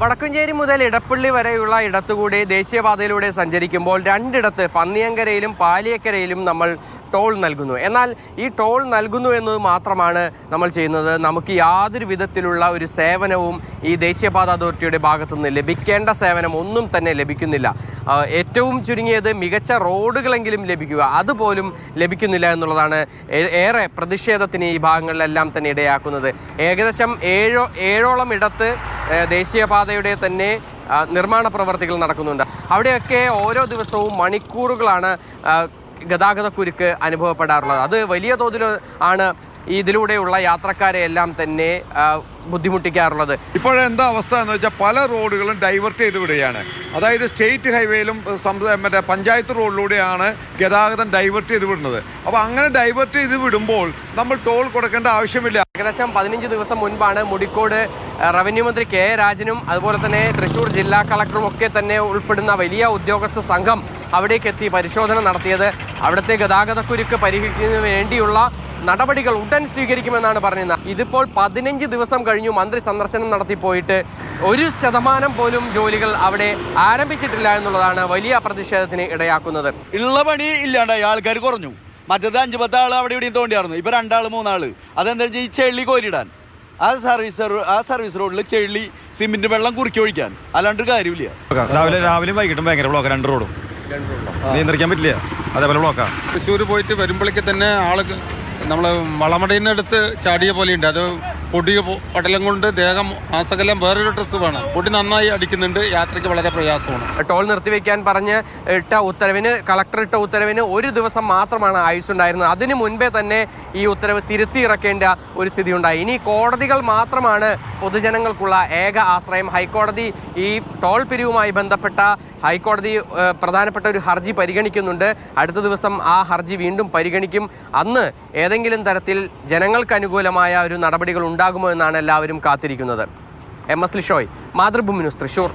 വടക്കഞ്ചേരി മുതൽ ഇടപ്പള്ളി വരെയുള്ള ഇടത്തുകൂടി ദേശീയപാതയിലൂടെ സഞ്ചരിക്കുമ്പോൾ രണ്ടിടത്ത് പന്നിയങ്കരയിലും പാലിയക്കരയിലും നമ്മൾ ടോൾ നൽകുന്നു. എന്നാൽ ഈ ടോൾ നൽകുന്നു എന്നത് മാത്രമാണ് നമ്മൾ ചെയ്യുന്നത്. നമുക്ക് യാതൊരു വിധത്തിലുള്ള ഒരു സേവനവും ഈ ദേശീയപാത അതോറിറ്റിയുടെ ഭാഗത്തുനിന്ന് ലഭിക്കേണ്ട സേവനം ഒന്നും തന്നെ ലഭിക്കുന്നില്ല. ഏറ്റവും ചുരുങ്ങിയത് മികച്ച റോഡുകളെങ്കിലും ലഭിക്കുക. അതുപോലും ലഭിക്കുന്നില്ല എന്നുള്ളതാണ് ഏറെ പ്രതിഷേധത്തിന് ഈ ഭാഗങ്ങളിലെല്ലാം തന്നെ ഇടയാക്കുന്നത്. ഏകദേശം ഏഴോ ഏഴോളം ഇടത്ത് ദേശീയപാതയുടെ തന്നെ നിർമ്മാണ പ്രവർത്തികൾ നടക്കുന്നുണ്ട്. അവിടെയൊക്കെ ഓരോ ദിവസവും മണിക്കൂറുകളാണ് ഗതാഗതക്കുരുക്ക് അനുഭവപ്പെടാറുള്ളത്. അത് വലിയ തോതിൽ ആണ് ഇതിലൂടെയുള്ള യാത്രക്കാരെ എല്ലാം തന്നെ ബുദ്ധിമുട്ടിക്കാറുള്ളത്. ഇപ്പോഴെന്താ അവസ്ഥ എന്ന് വെച്ചാൽ പല റോഡുകളും ഡൈവേർട്ട് ചെയ്ത് വിടുകയാണ്. അതായത് സ്റ്റേറ്റ് ഹൈവേയിലും മറ്റേ പഞ്ചായത്ത് റോഡിലൂടെയാണ് ഗതാഗതം ഡൈവേർട്ട് ചെയ്ത് വിടുന്നത്. അപ്പോൾ അങ്ങനെ ഡൈവേർട്ട് ചെയ്ത് വിടുമ്പോൾ നമ്മൾ ടോൾ കൊടുക്കേണ്ട ആവശ്യമില്ല. ഏകദേശം പതിനഞ്ച് ദിവസം മുൻപാണ് മുടിക്കോട് റവന്യൂ മന്ത്രി കെ. രാജനും അതുപോലെ തന്നെ തൃശൂർ ജില്ലാ കളക്ടറും ഒക്കെ തന്നെ ഉൾപ്പെടുന്ന വലിയ ഉദ്യോഗസ്ഥ സംഘം അവിടേക്കെത്തി പരിശോധന നടത്തിയത്. അവിടുത്തെ ഗതാഗതക്കുരുക്ക് പരിഹരിക്കുന്നതിന് വേണ്ടിയുള്ള നടപടികൾ ഉടൻ സ്വീകരിക്കുമെന്നാണ് പറയുന്നത് ഇതിപ്പോൾ പതിനഞ്ച് ദിവസം കഴിഞ്ഞു മന്ത്രി സന്ദർശനം നടത്തിപ്പോയിട്ട് ഒരു ശതമാനം പോലും ജോലികൾ അവിടെ ആരംഭിച്ചിട്ടില്ല എന്നുള്ളതാണ് വലിയ പ്രതിഷേധത്തിന് ഇടയാക്കുന്നത്. ഉള്ള പണി ഇല്ലാണ്ടായി ആൾക്കാർ കുറഞ്ഞു. മറ്റത് അഞ്ച് പത്ത് ആൾ അവിടെ ഇവിടെയും തോണ്ടിയായിരുന്നു. ഇപ്പൊ രണ്ടാൾ മൂന്നാൾ. അതെന്താ വെച്ചാൽ ഈ ചെള്ളി കോരിടാൻ. ആ സർവീസ് ആ സർവീസ് റോഡിൽ ചെള്ളി സിമെന്റ് വെള്ളം കുറുക്കി ഒഴിക്കാൻ. അല്ലാണ്ട് ഒരു കാര്യമില്ല രാവിലെ രാവിലെയും വൈകിട്ടും ഭയങ്കര ബ്ലോക്ക് രണ്ട് റോഡും നിയന്ത്രിക്കാൻ പറ്റില്ല. അതേപോലെ ബ്ലോക്കാ തൃശ്ശൂർ പോയിട്ട് വരുമ്പോഴേക്ക് തന്നെ ആൾ നമ്മൾ വളമടയിൽ നിന്ന് എടുത്ത് ചാടിയ പോലെയുണ്ട്. അത് പൊടി പൊ- പടലം കൊണ്ട് ദേഹം ആസകലം വേറൊരു ഡ്രസ്സ് വേണം പൊടി നന്നായി അടിക്കുന്നുണ്ട്. യാത്രയ്ക്ക് വളരെ പ്രയാസമാണ്. ടോൾ നിർത്തിവെക്കാൻ പറഞ്ഞ് ഇട്ട ഉത്തരവിന് കളക്ടർ ഇട്ട ഉത്തരവിന് ഒരു ദിവസം മാത്രമാണ് ആയുസ് ഉണ്ടായിരുന്നത്. അതിനു മുൻപേ തന്നെ ഈ ഉത്തരവ് തിരുത്തി ഇറക്കേണ്ട ഒരു സ്ഥിതി ഉണ്ടായി ഇനി കോടതികൾ മാത്രമാണ് പൊതുജനങ്ങൾക്കുള്ള ഏക ആശ്രയം. ഹൈക്കോടതി ഈ ടോൾ പിരിവുമായി ബന്ധപ്പെട്ട ഹൈക്കോടതി പ്രധാനപ്പെട്ട ഒരു ഹർജി പരിഗണിക്കുന്നുണ്ട്. അടുത്ത ദിവസം ആ ഹർജി വീണ്ടും പരിഗണിക്കും. അന്ന് ഏതെങ്കിലും തരത്തിൽ ജനങ്ങൾക്ക് അനുകൂലമായ ഒരു നടപടികൾ ഉണ്ടാകുമോ എന്നാണ് എല്ലാവരും കാത്തിരിക്കുന്നത്. M S Lishoy Mathrubhumi news Thrissur.